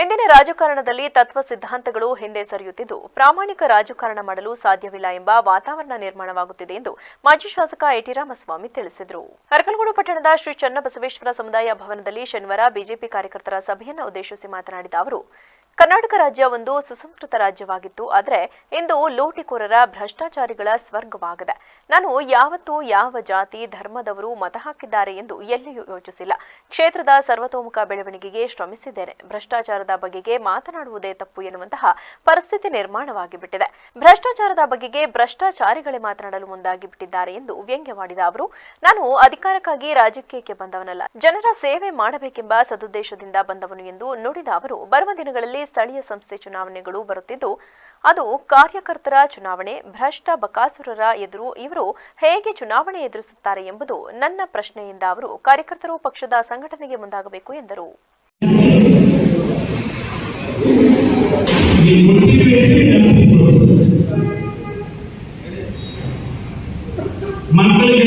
ಇಂದಿನ ರಾಜಕಾರಣದಲ್ಲಿ ತತ್ವ ಸಿದ್ಧಾಂತಗಳು ಹಿಂದೆ ಸರಿಯುತ್ತಿದ್ದು, ಪ್ರಾಮಾಣಿಕ ರಾಜಕಾರಣ ಮಾಡಲು ಸಾಧ್ಯವಿಲ್ಲ ಎಂಬ ವಾತಾವರಣ ನಿರ್ಮಾಣವಾಗುತ್ತಿದೆ ಎಂದು ಮಾಜಿ ಶಾಸಕ ಎಟಿ ರಾಮಸ್ವಾಮಿ ತಿಳಿಸಿದರು. ಅರಕಲಗೂಡು ಪಟ್ಟಣದ ಶ್ರೀ ಚನ್ನಬಸವೇಶ್ವರ ಸಮುದಾಯ ಭವನದಲ್ಲಿ ಶನಿವಾರ ಬಿಜೆಪಿ ಕಾರ್ಯಕರ್ತರ ಸಭೆಯನ್ನು ಉದ್ದೇಶಿಸಿ ಮಾತನಾಡಿದ ಅವರು ಕರ್ನಾಟಕ ರಾಜ್ಯ ಒಂದು ಸುಸಂಸ್ಕೃತ ರಾಜ್ಯವಾಗಿತ್ತು. ಆದರೆ ಇಂದು ಲೂಟಿಕೋರರ ಭ್ರಷ್ಟಾಚಾರಿಗಳ ಸ್ವರ್ಗವಾಗಿದೆ. ನಾನು ಯಾವತ್ತು ಯಾವ ಜಾತಿ, ಧರ್ಮದವರು ಮತ ಹಾಕಿದ್ದಾರೆ ಎಂದು ಎಲ್ಲಿಯೂ ಯೋಚಿಸಿಲ್ಲ. ಕ್ಷೇತ್ರದ ಸರ್ವತೋಮುಖ ಬೆಳವಣಿಗೆಗೆ ಶ್ರಮಿಸಿದ್ದೇನೆ. ಭ್ರಷ್ಟಾಚಾರದ ಬಗೆಗೆ ಮಾತನಾಡುವುದೇ ತಪ್ಪು ಎನ್ನುವಂತಹ ಪರಿಸ್ಥಿತಿ ನಿರ್ಮಾಣವಾಗಿಬಿಟ್ಟಿದೆ. ಭ್ರಷ್ಟಾಚಾರದ ಬಗೆಗೆ ಭ್ರಷ್ಟಾಚಾರಿಗಳೇ ಮಾತನಾಡಲು ಮುಂದಾಗಿ ಬಿಟ್ಟಿದ್ದಾರೆ ಎಂದು ವ್ಯಂಗ್ಯವಾಡಿದ ಅವರು, ನಾನು ಅಧಿಕಾರಕ್ಕಾಗಿ ರಾಜಕೀಯಕ್ಕೆ ಬಂದವನಲ್ಲ. ಜನರ ಸೇವೆ ಮಾಡಬೇಕೆಂಬ ಸದುದ್ದೇಶದಿಂದ ಬಂದವನು ಎಂದು ನುಡಿದ ಅವರು, ಬರುವ ದಿನಗಳಲ್ಲಿ ಸ್ಥಳೀಯ ಸಂಸ್ಥೆ ಚುನಾವಣೆಗಳು ಬರುತ್ತಿದ್ದು, ಅದು ಕಾರ್ಯಕರ್ತರ ಚುನಾವಣೆ, ಭ್ರಷ್ಟ ಬಕಾಸುರರ ಎದುರು ಇವರು ಹೇಗೆ ಚುನಾವಣೆ ಎದುರಿಸುತ್ತಾರೆ ಎಂಬುದು ನನ್ನ ಪ್ರಶ್ನೆಯಿಂದ ಅವರು ಕಾರ್ಯಕರ್ತರು ಪಕ್ಷದ ಸಂಘಟನೆಗೆ ಮುಂದಾಗಬೇಕು ಎಂದರು. ಮಕ್ಕಳಿಗೆ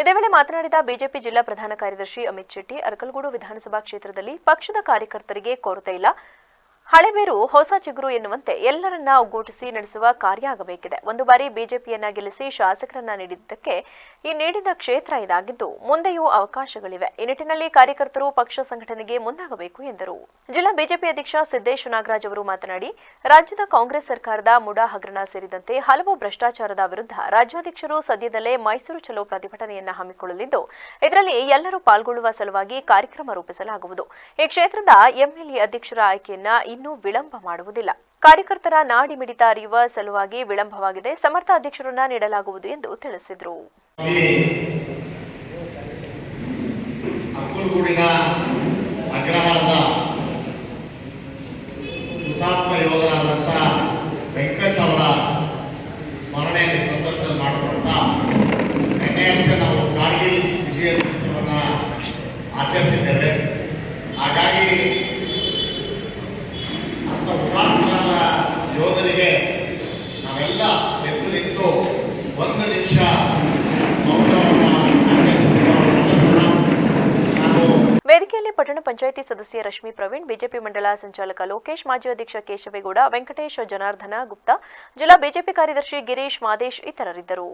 ಇದೆ. ವೇಳೆ ಮಾತನಾಡಿದ ಬಿಜೆಪಿ ಜಿಲ್ಲಾ ಪ್ರಧಾನ ಕಾರ್ಯದರ್ಶಿ ಅಮಿತ್ ಶೆಟ್ಟಿ, ಅರಕಲಗೂಡು ವಿಧಾನಸಭಾ ಕ್ಷೇತ್ರದಲ್ಲಿ ಪಕ್ಷದ ಕಾರ್ಯಕರ್ತರಿಗೆ ಕೊರತೆ ಇಲ್ಲ ಹಳೆಬೇರು ಹೊಸ ಚಿಗುರು ಎನ್ನುವಂತೆ ಎಲ್ಲರನ್ನ ಒಗ್ಗೂಡಿಸಿ ನಡೆಸುವ ಕಾರ್ಯ ಆಗಬೇಕಿದೆ ಒಂದು ಬಾರಿ ಬಿಜೆಪಿಯನ್ನ ಗೆಲ್ಲಿಸಿ ಶಾಸಕರನ್ನ ನೀಡಿದ್ದಕ್ಕೆ ಈ ನೀಡಿದ ಕ್ಷೇತ್ರ ಇದಾಗಿದ್ದು, ಮುಂದೆಯೂ ಅವಕಾಶಗಳಿವೆ. ಈ ನಿಟ್ಟಿನಲ್ಲಿ ಕಾರ್ಯಕರ್ತರು ಪಕ್ಷ ಸಂಘಟನೆಗೆ ಮುಂದಾಗಬೇಕು ಎಂದರು. ಜಿಲ್ಲಾ ಬಿಜೆಪಿ ಅಧ್ಯಕ್ಷ ಸಿದ್ದೇಶ್ ನಾಗರಾಜ್ ಅವರು ಮಾತನಾಡಿ, ರಾಜ್ಯದ ಕಾಂಗ್ರೆಸ್ ಸರ್ಕಾರದ ಮುಡಾ ಹಗರಣ ಸೇರಿದಂತೆ ಹಲವು ಭ್ರಷ್ಟಾಚಾರದ ವಿರುದ್ಧ ರಾಜ್ಯಾಧ್ಯಕ್ಷರು ಸದ್ಯದಲ್ಲೇ ಮೈಸೂರು ಚಲೋ ಪ್ರತಿಭಟನೆಯನ್ನ ಹಮ್ಮಿಕೊಳ್ಳಲಿದ್ದು, ಇದರಲ್ಲಿ ಎಲ್ಲರೂ ಪಾಲ್ಗೊಳ್ಳುವ ಸಲುವಾಗಿ ಕಾರ್ಯಕ್ರಮ ರೂಪಿಸಲಾಗುವುದು. ಈ ಕ್ಷೇತ್ರದ ಎಂಎಲ್ಎ ಅಧ್ಯಕ್ಷರ ಆಯ್ಕೆಯನ್ನ ಇನ್ನೂ ವಿಳಂಬ ಮಾಡುವುದಿಲ್ಲ. ಕಾರ್ಯಕರ್ತರ ನಾಡಿ ಮಿಡಿತ ಅರಿಯುವ ಸಲುವಾಗಿ ವಿಳಂಬವಾಗಿದೆ. ಸಮರ್ಥ ಅಧ್ಯಕ್ಷರನ್ನ ನೀಡಲಾಗುವುದು ಎಂದು ತಿಳಿಸಿದರು. ಹುತಾತ್ಮ ಯೋಧರಾದಂಥ ವೆಂಕಟ್ ಅವರ ಸ್ಮರಣೆಯಲ್ಲಿ ಸಂದರ್ಶನ ಮಾಡಿಕೊಳ್ತಾ ನಿನ್ನೆಯಷ್ಟೇ ನಾವು ಕಾರ್ಗಿಲ್ ವಿಜಯ ದಿವಸವನ್ನು ಆಚರಿಸಿದ್ದೇವೆ. ಹಾಗಾಗಿ ಪಟ್ಟಣ ಪಂಚಾಯಿತಿ ಸದಸ್ಯ ರಶ್ಮಿ ಪ್ರವೀಣ್, ಬಿಜೆಪಿ ಮಂಡಲ ಸಂಚಾಲಕ ಲೋಕೇಶ್, ಮಾಜಿ ಅಧ್ಯಕ್ಷ ಕೇಶವೇಗೌಡ, ವೆಂಕಟೇಶ್ ಜನಾರ್ದನ ಗುಪ್ತಾ, ಜಿಲ್ಲಾ ಬಿಜೆಪಿ ಕಾರ್ಯದರ್ಶಿ ಗಿರೀಶ್ ಮಾದೇಶ್ ಇತರರಿದ್ದರು.